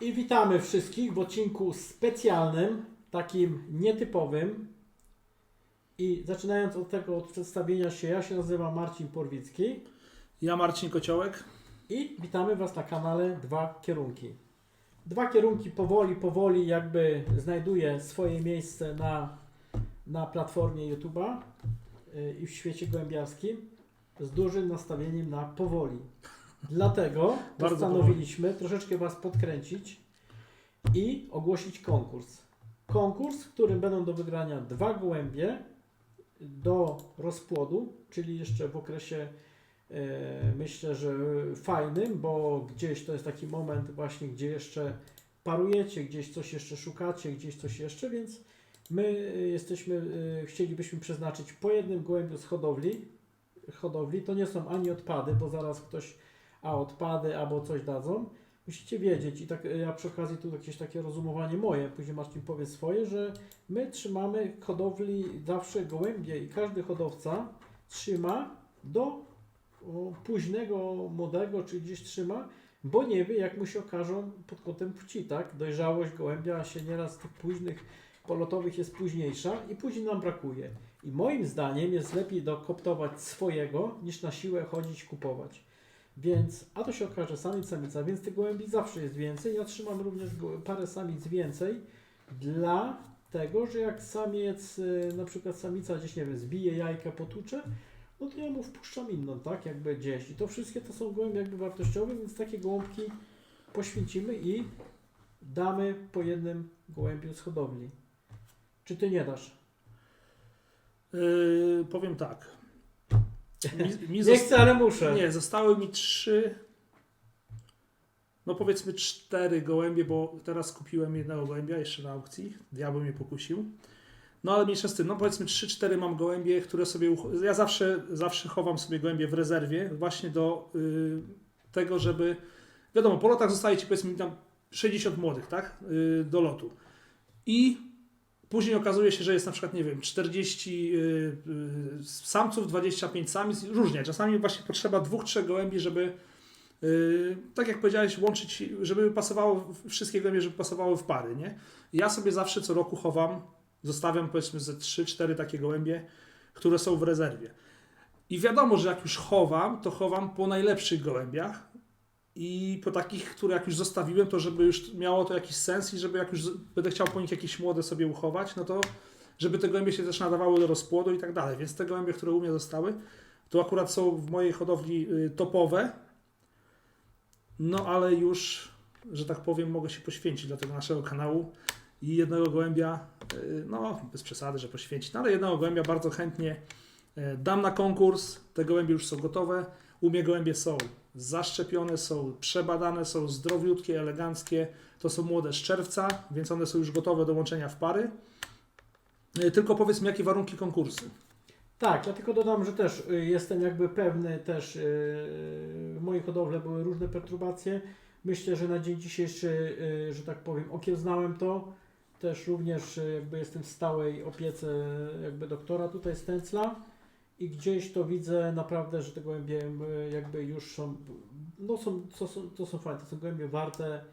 I witamy wszystkich w odcinku specjalnym, takim nietypowym. I zaczynając od tego, od przedstawienia się, ja się nazywam Marcin Porwicki Ja Marcin Kociołek. i witamy Was na kanale Dwa Kierunki. Dwa Kierunki powoli, powoli jakby znajduje swoje miejsce na, na platformie YouTube'a y, i w świecie głębiarskim z dużym nastawieniem na powoli. Dlatego Bardzo postanowiliśmy troszeczkę Was podkręcić i ogłosić konkurs. Konkurs, w którym będą do wygrania dwa gołębie do rozpłodu, czyli jeszcze w okresie e, myślę, że fajnym, bo gdzieś to jest taki moment właśnie, gdzie jeszcze parujecie, gdzieś coś jeszcze szukacie, gdzieś coś jeszcze, więc my e, jesteśmy, e, chcielibyśmy przeznaczyć po jednym gołębiu z hodowli. Hodowli to nie są ani odpady, bo zaraz ktoś a odpady albo coś dadzą. Musicie wiedzieć i tak e, ja przy okazji tu jakieś takie rozumowanie moje, później Marcin powie swoje, że my trzymamy hodowli zawsze gołębie i każdy hodowca trzyma do późnego młodego, czy gdzieś trzyma, bo nie wie jak mu się okażą pod kątem płci, tak? Dojrzałość gołębia się nieraz tych późnych polotowych jest późniejsza i później nam brakuje. I moim zdaniem jest lepiej dokoptować swojego, niż na siłę chodzić kupować. Więc, a to się okaże samiec, samica, więc tych gołębi zawsze jest więcej. Ja trzymam również parę samic więcej, dlatego, że jak samiec, y, na przykład samica gdzieś, nie wiem, zbije jajka, potłucze, no to ja mu wpuszczam inną, tak, jakby gdzieś. I to wszystkie to są gołębie jakby wartościowe, więc takie gołąbki poświęcimy i damy po jednym gołębiu z hodowli. Czy ty nie dasz? Yy, powiem tak. Mi, mi Nie chcę, ale muszę. Nie, zostały mi trzy. No powiedzmy cztery gołębie, bo teraz kupiłem jednego gołębia jeszcze na aukcji. Diabeł mnie pokusił. No ale mniejsza z tym, no powiedzmy 3-4 mam gołębie, które sobie. Ja zawsze, zawsze chowam sobie gołębie w rezerwie, właśnie do y, tego, żeby. Wiadomo, po lotach zostaje ci powiedzmy tam 60 młodych, tak? Y, do lotu. I później okazuje się, że jest na przykład, nie wiem, 40 y, y, samców, 25 samic, różnie. Czasami właśnie potrzeba dwóch, trzech gołębi, żeby. y, tak jak powiedziałeś, łączyć, żeby pasowało, wszystkie gołębie, żeby pasowały w pary, nie? Ja sobie zawsze co roku chowam, zostawiam powiedzmy ze 3-4 takie gołębie, które są w rezerwie. I wiadomo, że jak już chowam, to chowam po najlepszych gołębiach i po takich, które jak już zostawiłem, to żeby już miało to jakiś sens i żeby jak już będę chciał po nich jakieś młode sobie uchować, no to żeby te gołębie się też nadawały do rozpłodu i tak dalej. Więc te gołębie, które u mnie zostały, to akurat są w mojej hodowli y, topowe, no ale już, że tak powiem, mogę się poświęcić dla tego naszego kanału i jednego gołębia, y, no bez przesady, że poświęcić, no ale jednego gołębia bardzo chętnie y, dam na konkurs. Te gołębie już są gotowe. U mnie gołębie są zaszczepione, są przebadane, są zdrowiutkie, eleganckie. To są młode z czerwca, więc one są już gotowe do łączenia w pary. Y, Tylko powiedz mi, jakie warunki konkursu? Tak, ja tylko dodam, że też y, jestem jakby pewny też y, w mojej hodowle były różne perturbacje. Myślę, że na dzień dzisiejszy, że tak powiem, okiełznałem to. Też również jakby jestem w stałej opiece jakby doktora tutaj Stęcla i gdzieś to widzę naprawdę, że te gołębie jakby już są, no są, to są, to są fajne, to są gołębie warte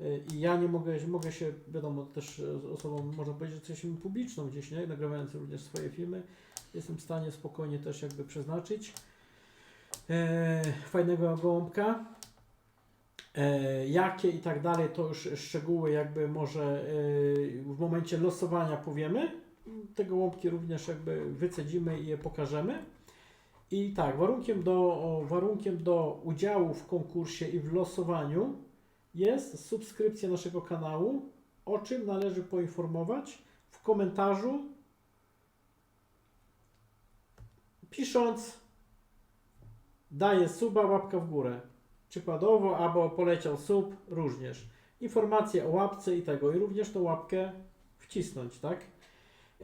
y, i ja nie mogę, mogę się, wiadomo, też y, osobą, można powiedzieć, że jesteśmy publiczną gdzieś, nie? Nagrywając również swoje filmy jestem w stanie spokojnie też jakby przeznaczyć e, fajnego gołąbka. E, jakie i tak dalej, to już szczegóły jakby może e, w momencie losowania powiemy. Te gołąbki również jakby wycedzimy i je pokażemy. I tak, warunkiem do, warunkiem do udziału w konkursie i w losowaniu jest subskrypcja naszego kanału, o czym należy poinformować w komentarzu pisząc daję suba, łapka w górę. Przykładowo, albo poleciał sub, również. Informacje o łapce i tego. I również tą łapkę wcisnąć, tak?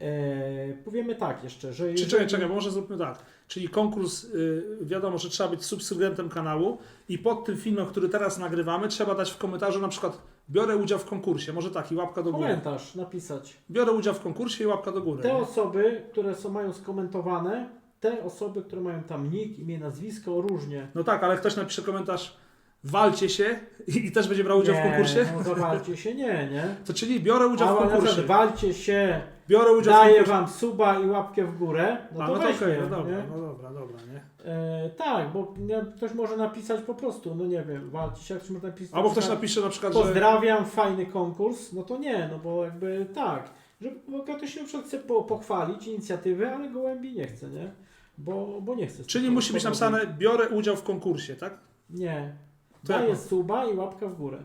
Eee, powiemy tak jeszcze, że Czy jeżeli... czekaj, czekaj, może zróbmy tak. Czyli konkurs, y, wiadomo, że trzeba być subskrybentem kanału i pod tym filmem, który teraz nagrywamy, trzeba dać w komentarzu na przykład biorę udział w konkursie, może tak i łapka do góry. Komentarz napisać. Biorę udział w konkursie i łapka do góry. Te nie? osoby, które są, mają skomentowane, te osoby, które mają tam nick, imię, nazwisko, różnie. No tak, ale ktoś napisze komentarz, walcie się i, i też będzie brał udział w konkursie? No zawalcie się, nie, nie. To czyli biorę udział w konkursie. walcie się, Biorę udział daję wam suba i łapkę w górę, no A, to no to okej, no dobra, nie? no dobra, dobra, nie? E, tak, bo nie, ktoś może napisać po prostu, no nie wiem, walcie się, jak ktoś może napisać. Albo ktoś na- napisze na przykład, że Pozdrawiam, fajny konkurs, no to nie, no bo jakby tak, że bo ktoś się na przykład chce po, pochwalić inicjatywę, ale gołębi nie chce, nie? Bo, bo nie chce. Czyli musi być napisane biorę udział w konkursie, tak? Nie, To daję mam? suba i łapka w górę.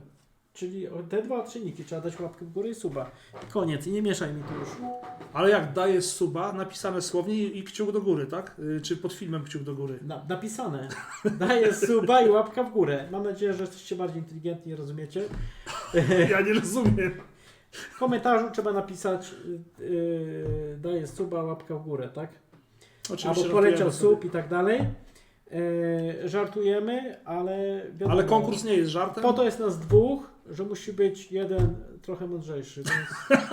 Czyli te dwa czynniki, trzeba dać łapkę w górę i suba. I koniec, i nie mieszaj mi tu już. Ale jak daję suba, napisane słownie i, i kciuk do góry, tak? Y, Czy pod filmem kciuk do góry? Na, napisane. Daję suba i łapka w górę. Mam nadzieję, że jesteście bardziej inteligentni i rozumiecie. Ja nie rozumiem. W komentarzu trzeba napisać yy, yy, daję suba, łapka w górę, tak? Oczywiście Albo poleciał sobie. słup i tak dalej. E, żartujemy, ale wiadomo, Ale konkurs nie jest żartem? Po to jest nas dwóch, że musi być jeden trochę mądrzejszy. Więc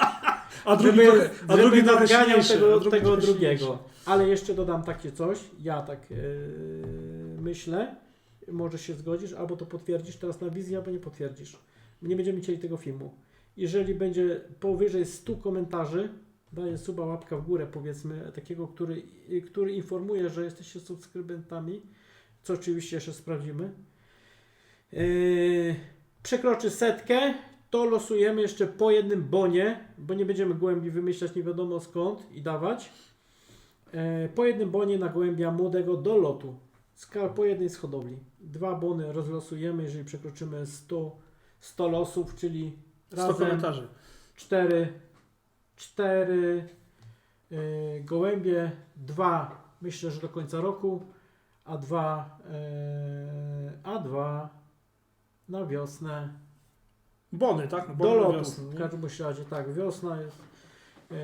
A drugi żeby, trochę, a drugi trochę tego, drugi tego trochę drugiego. Ale jeszcze dodam takie coś, ja tak e, myślę, może się zgodzisz, albo to potwierdzisz teraz na wizji, albo nie potwierdzisz. Nie będziemy chcieli tego filmu. Jeżeli będzie powyżej 100 komentarzy, daję suba łapka w górę, powiedzmy, takiego, który, który informuje, że jesteście subskrybentami, co oczywiście jeszcze sprawdzimy. Yy, przekroczy setkę, to losujemy jeszcze po jednym bonie, bo nie będziemy gołębi wymyślać nie wiadomo skąd i dawać. Yy, po jednym bonie na gołębia młodego do lotu. Ska- Po jednej z hodowli. Dwa bony rozlosujemy, jeżeli przekroczymy 100, 100 losów, czyli 100 razem komentarzy. cztery, cztery yy, gołębie, dwa myślę, że do końca roku, a dwa, yy, a dwa na wiosnę, Bony, tak? do lotu. wiosnę, W każdym razie tak, wiosna jest, yy,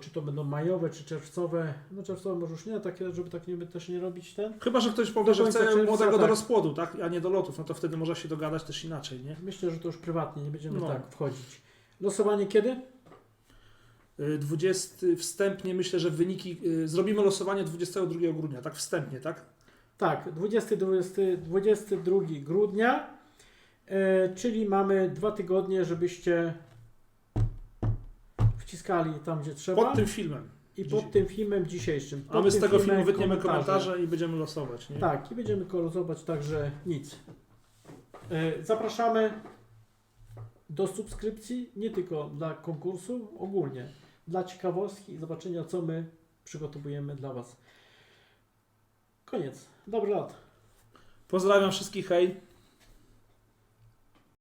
czy to będą majowe, czy czerwcowe, no czerwcowe może już nie, takie, żeby tak nie, też nie robić ten. Chyba, że ktoś powie, Do że chce czerwca, młodego do tak. rozpłodu, tak? A nie do lotów. No to wtedy można się dogadać też inaczej, nie? Myślę, że to już prywatnie, nie będziemy No. tak wchodzić. Losowanie kiedy? Y, 20 wstępnie myślę, że wyniki. y, Zrobimy losowanie 22 grudnia, tak? Wstępnie, tak? Tak, 20, 20, 22 grudnia, e, czyli mamy dwa tygodnie, żebyście wciskali tam, gdzie trzeba. Pod tym filmem. I pod tym filmem dzisiejszym. A Pod my z tego filmu wytniemy komentarze i będziemy losować, nie? Tak, i będziemy kolozować, także nic. Zapraszamy do subskrypcji, nie tylko dla konkursu, ogólnie dla ciekawostki i zobaczenia, co my przygotowujemy dla Was. Koniec. Dobry lat. Pozdrawiam wszystkich, hej.